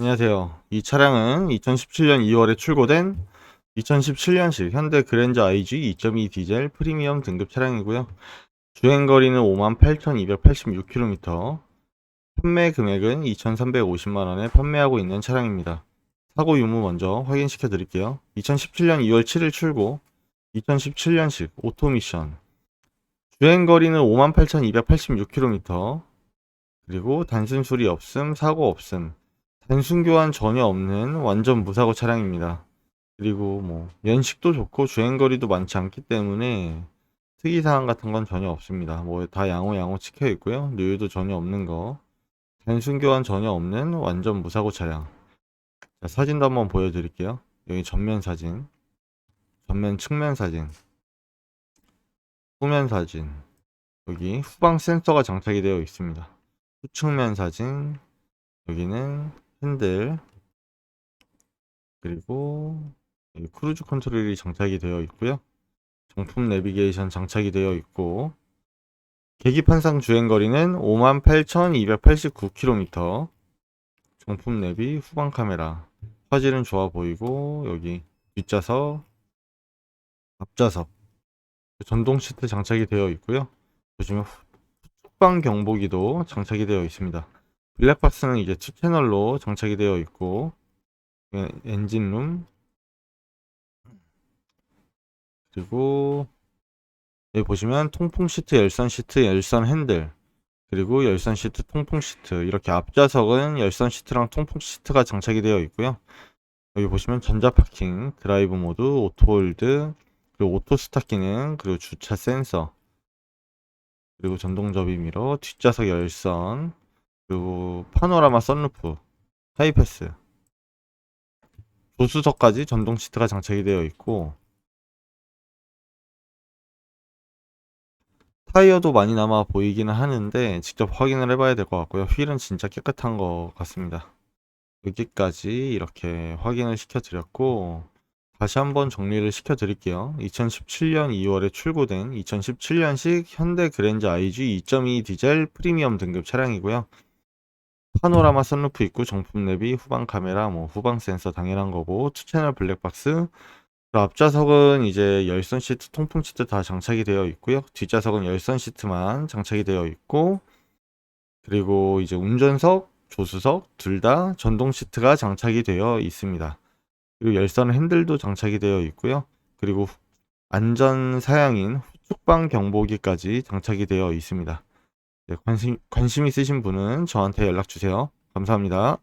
안녕하세요. 이 차량은 2017년 2월에 출고된 2017년식 현대 그랜저 IG 2.2 디젤 프리미엄 등급 차량이고요. 주행거리는 58,286km, 판매 금액은 2,350만원에 판매하고 있는 차량입니다. 사고 유무 먼저 확인시켜 드릴게요. 2017년 2월 7일 출고, 2017년식 오토미션, 주행거리는 58,286km, 그리고 단순 수리 없음, 사고 없음, 단순 교환 전혀 없는 완전 무사고 차량입니다. 그리고 뭐 연식도 좋고 주행거리도 많지 않기 때문에 특이사항 같은 건 전혀 없습니다. 뭐 다 양호 양호 찍혀 있고요. 누유도 전혀 없는 거. 단순 교환 전혀 없는 완전 무사고 차량. 자, 사진도 한번 보여드릴게요. 여기 전면 사진, 전면 측면 사진, 후면 사진. 여기 후방 센서가 장착이 되어 있습니다. 후측면 사진, 여기는 핸들, 그리고 크루즈 컨트롤이 장착이 되어 있고요. 정품 내비게이션 장착이 되어 있고 계기판상 주행거리는 58,289km 정품 내비 후방 카메라 화질은 좋아 보이고 여기 뒷좌석 앞좌석 전동 시트 장착이 되어 있고요. 후- 후방 경보기도 장착이 되어 있습니다. 블랙박스는 이제 투 채널로 장착이 되어 있고 예, 엔진룸. 그리고 여기 보시면 통풍 시트, 열선 시트, 열선 핸들. 그리고 열선 시트, 통풍 시트. 이렇게 앞좌석은 열선 시트랑 통풍 시트가 장착이 되어 있고요. 여기 보시면 전자 파킹, 드라이브 모드, 오토 홀드 그리고 오토 스타 기능 그리고 주차 센서. 그리고 전동 접이 미러, 뒷좌석 열선 그리고 파노라마 선루프, 하이패스 조수석까지 전동 시트가 장착이 되어 있고 타이어도 많이 남아 보이기는 하는데 직접 확인을 해봐야 될 것 같고요. 휠은 진짜 깨끗한 것 같습니다. 여기까지 이렇게 확인을 시켜드렸고 다시 한번 정리를 시켜드릴게요. 2017년 2월에 출고된 2017년식 현대 그랜저 IG 2.2 디젤 프리미엄 등급 차량이고요. 파노라마 선루프 있고 정품 내비 후방 카메라 뭐 후방 센서 당연한 거고 투채널 블랙박스. 앞좌석은 이제 열선 시트 통풍 시트 다 장착이 되어 있고요. 뒷좌석은 열선 시트만 장착이 되어 있고 그리고 이제 운전석 조수석 둘 다 전동 시트가 장착이 되어 있습니다. 그리고 열선 핸들도 장착이 되어 있고요. 그리고 후- 안전 사양인 후측방 경보기까지 장착이 되어 있습니다. 네, 관심, 관심 있으신 분은 저한테 연락 주세요. 감사합니다.